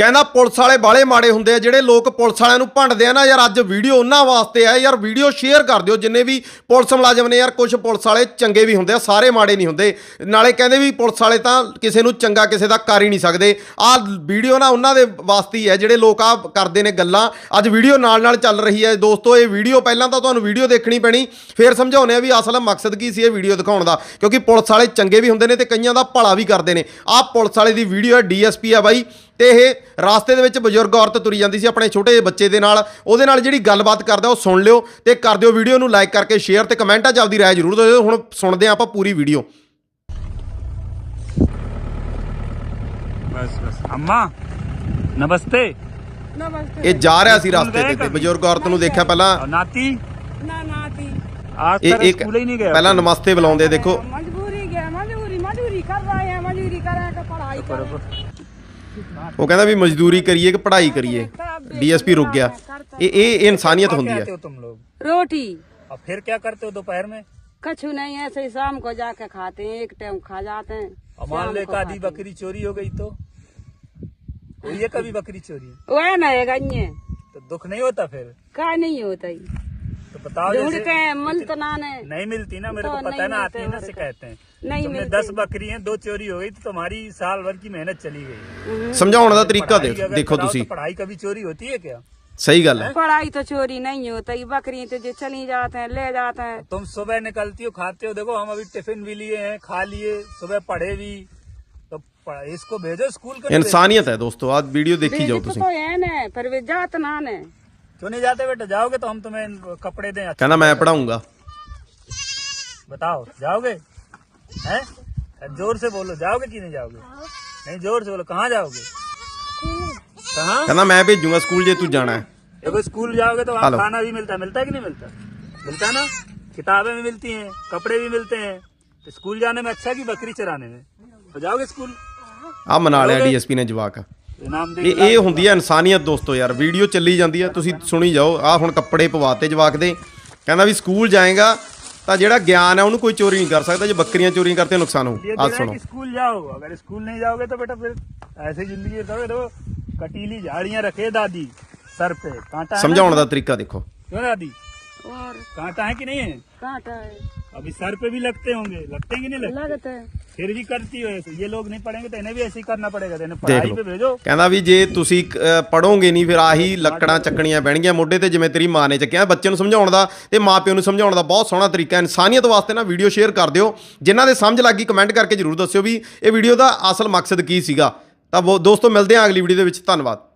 ਕਹਿੰਦਾ ਪੁਲਿਸ ਵਾਲੇ ਬਾਲੇ ਮਾੜੇ ਹੁੰਦੇ ਆ, ਜਿਹੜੇ ਲੋਕ ਪੁਲਿਸ ਵਾਲਿਆਂ ਨੂੰ ਭੰਡਦੇ ਆ ਨਾ, ਯਾਰ ਅੱਜ ਵੀਡੀਓ ਉਹਨਾਂ ਵਾਸਤੇ ਆ, ਯਾਰ ਵੀਡੀਓ ਸ਼ੇਅਰ ਕਰ ਦਿਓ, ਜਿੰਨੇ ਵੀ ਪੁਲਿਸ ਮੁਲਾਜ਼ਮ ਨੇ ਯਾਰ ਕੁਝ ਪੁਲਿਸ ਵਾਲੇ ਚੰਗੇ ਵੀ ਹੁੰਦੇ ਆ, ਸਾਰੇ ਮਾੜੇ ਨਹੀਂ ਹੁੰਦੇ। ਨਾਲੇ ਕਹਿੰਦੇ ਵੀ ਪੁਲਿਸ ਵਾਲੇ ਤਾਂ ਕਿਸੇ ਨੂੰ ਚੰਗਾ ਕਿਸੇ ਦਾ ਕਰ ਹੀ ਨਹੀਂ ਸਕਦੇ। ਆਹ ਵੀਡੀਓ ਨਾ ਉਹਨਾਂ ਦੇ ਵਾਸਤੇ ਹੀ ਹੈ ਜਿਹੜੇ ਲੋਕ ਆ ਕਰਦੇ ਨੇ ਗੱਲਾਂ। ਅੱਜ ਵੀਡੀਓ ਨਾਲ ਨਾਲ ਚੱਲ ਰਹੀ ਹੈ ਦੋਸਤੋ, ਇਹ ਵੀਡੀਓ ਪਹਿਲਾਂ ਤਾਂ ਤੁਹਾਨੂੰ ਵੀਡੀਓ ਦੇਖਣੀ ਪੈਣੀ। ਫਿਰ ਸਮਝਾਉਨੇ ਆ ਵੀ ਅਸਲ ਮਕਸਦ ਕੀ ਸੀ ਇਹ ਵੀਡੀਓ ਦਿਖਾਉਣ ਦਾ। ਕਿਉਂਕਿ ਪੁਲਿਸ ਵਾਲੇ ਚੰਗੇ ਵੀ ਹੁੰਦੇ ਨੇ ਤੇ ਕਈਆਂ ਦਾ ਭਲਾ ਵੀ ਕਰਦੇ ਨੇ। ਆਹ ਪੁਲਿਸ ਵਾਲੇ ਦੀ ਵੀਡੀਓ ਹੈ ਡੀਐਸਪੀ ਆ ਬਾਈ। ਤੇ ਇਹ ਰਾਸਤੇ ਦੇ ਵਿੱਚ ਬਜ਼ੁਰਗ ਔਰਤ ਤੁਰੀ ਜਾਂਦੀ ਸੀ ਆਪਣੇ ਛੋਟੇ ਜਿਹੇ ਬੱਚੇ ਦੇ ਨਾਲ ਉਹਦੇ ਨਾਲ ਜਿਹੜੀ ਗੱਲਬਾਤ ਕਰਦਾ ਉਹ ਸੁਣ ਲਿਓ ਤੇ ਕਰ ਦਿਓ ਵੀਡੀਓ ਨੂੰ ਲਾਈਕ ਕਰਕੇ ਸ਼ੇਅਰ ਤੇ ਕਮੈਂਟਾਂ 'ਚ ਆਪਦੀ ਰਾਏ ਜ਼ਰੂਰ ਦਿਓ ਹੁਣ ਸੁਣਦੇ ਹਾਂ ਆਪਾਂ ਪੂਰੀ ਵੀਡੀਓ बस बस अम्मा नमस्ते नमस्ते ਇਹ ਜਾ ਰਿਹਾ ਸੀ ਰਾਸਤੇ ਤੇ ਤੇ ਬਜ਼ੁਰਗ ਔਰਤ ਨੂੰ ਦੇਖਿਆ ਪਹਿਲਾਂ और नाती ना नाती आज ਇਹ तक ਇੱਕ स्कूल ही नहीं गया ਪਹਿਲਾਂ ਨਮਸਤੇ ਬੁਲਾਉਂਦੇ ਦੇਖੋ मजबूरी गया मजबूरी मजबूरी कर रहे हैं मजबूरी करें कि पढ़ाई करें ਉਹ ਕਹਿੰਦਾ ਵੀ ਮਜ਼ਦੂਰੀ ਕਰੀਏ ਕਿ ਪੜ੍ਹਾਈ ਕਰੀਏ ਡੀਐਸਪੀ ਰੁਕ ਗਿਆ ਇਹ ਇਹ ਇਹ ਇਨਸਾਨੀਅਤ ਹੁੰਦੀ क्या ਹੈ आते हो तुम लोग रोटी और फिर क्या करते हो दोपहर में कछु नहीं ऐसे ही शाम को जाके खाते हैं एक टाइम खा जाते हैं और मान शाम ले को का आधी खाते हैं। बकरी चोरी हो गई तो हुई है कभी बकरी चोरी वह नहीं गई तो दुख नहीं होता फिर का नहीं होता ही तो बताओ ढूंढते हैं तो ना ने। नहीं मिलती ना मेरे तो को पता है ना आती है ना शिकायतें। नहीं तुमने दस बकरी हैं दो चोरी हो गई तो तुम्हारी साल भर की मेहनत चली गई। हम्म। समझाने का तरीका देखो तो तुम पढ़ाई कभी चोरी होती है क्या? सही गल है। पढ़ाई तो चोरी नहीं होती बकरी तो जो चली जाते हैं ले जाते हैं। तो तुम सुबह निकलती हो खाते हो देखो हम अभी टिफ़िन भी लिए हैं खा लिए सुबह पढ़े भी। तो इसको भेजो स्कूल इंसानियत है दोस्तों आज वीडियो देखी जाओ तो है ना पर वे जात ना है क्यों नहीं जाते बेटा? जाओगे तो हम तुम्हें कपड़े दें कहना मैं पढ़ाऊँगा। बताओ जाओगे? हैं? ज़ोर से बोलो जाओगे कि नहीं जाओगे? नहीं ज़ोर से बोलो कहाँ जाओगे? कहाँ? कहना मैं भेजूँगा स्कूल जे तू जाना है। देखो स्कूल जाओगे तो वहाँ खाना भी मिलता है। मिलता है कि नहीं मिलता? मिलता ना? किताबें भी मिलती हैं कपड़े भी मिलते हैं। तो स्कूल जाने में अच्छा की बकरी चराने में? तो जाओगे स्कूल? आप मना लिया डीएसपी ने जवा का। दे ਇਹ ਇਹ ਹੁੰਦੀ ਹੈ ਇਨਸਾਨੀਅਤ ਦੋਸਤੋ ਯਾਰ ਵੀਡੀਓ ਚੱਲੀ ਜਾਂਦੀ ਹੈ ਤੁਸੀਂ ਸੁਣੀ ਜਾਓ ਆ ਹੁਣ ਕੱਪੜੇ ਪਵਾਤੇ ਜਵਾਕ ਦੇ ਕਹਿੰਦਾ ਵੀ ਸਕੂਲ ਜਾਏਗਾ ਤਾਂ ਜਿਹੜਾ ਗਿਆਨ ਹੈ ਉਹਨੂੰ ਕੋਈ ਚੋਰੀ ਨਹੀਂ ਕਰ ਸਕਦਾ ਜੇ ਬੱਕਰੀਆਂ ਚੋਰੀ ਕਰਤੇ ਨੁਕਸਾਨ ये ਹੋਊ कह ਆ रहा है ਸੁਣੋ कि स्कूल जाओ अगर स्कूल नहीं जाओगे तो बेटा फिर ऐसे जिंदगी करोगे तो कटीली झाड़ियां रखे दादी सर पे कांटा है ना? ਸਮਝਾਉਣ ਦਾ ਤਰੀਕਾ ਦੇਖੋ क्यों दादी और कांटा है कि नहीं है कांटा है अभी सर पे भी लगते होंगे लगते हैं कि नहीं लगते लगता है ਫਿਰ ਵੀ ਕਰਤੀ ਹੋਏ ਇਹ ਲੋਕ ਨਹੀਂ ਪੜ੍ਹेंगे ਤਾਂ ਇਹਨੇ ਵੀ ਐਸੇ ਕਰਨਾ ਪੜੇਗਾ ਤੇ ਪੜਾਈ ਤੇ ਭੇਜੋ। ਕਹਿੰਦਾ ਵੀ ਜੇ ਤੁਸੀਂ ਪੜੋਗੇ ਨਹੀਂ ਫਿਰ ਆਹੀ ਲੱਕੜਾਂ ਚੱਕਣੀਆਂ ਪੈਣਗੀਆਂ ਮੋਢੇ ਤੇ ਜਿਵੇਂ ਤੇਰੀ ਮਾਂ ਨੇ ਚੱਕਿਆ। ਬੱਚੇ ਨੂੰ ਸਮਝਾਉਣ ਦਾ ਤੇ ਪਿਓ ਨੂੰ ਸਮਝਾਉਣ ਦਾ ਬਹੁਤ ਸੋਹਣਾ ਤਰੀਕਾ ਇਨਸਾਨੀਅਤ ਵਾਸਤੇ ਨਾ ਵੀਡੀਓ ਸ਼ੇਅਰ ਕਰ ਦਿਓ। ਜਿਨ੍ਹਾਂ ਦੇ ਸਮਝ ਲੱਗੀ ਕਮੈਂਟ ਕਰਕੇ ਜਰੂਰ ਦੱਸਿਓ ਵੀ ਇਹ ਵੀਡੀਓ ਦਾ ਅਸਲ ਮਕਸਦ ਕੀ ਸੀਗਾ। ਤਾਂ ਦੋਸਤੋ ਮਿਲਦੇ ਆਂ ਅਗਲੀ ਵੀਡੀਓ ਦੇ ਵਿੱਚ। ਧੰਨਵਾਦ।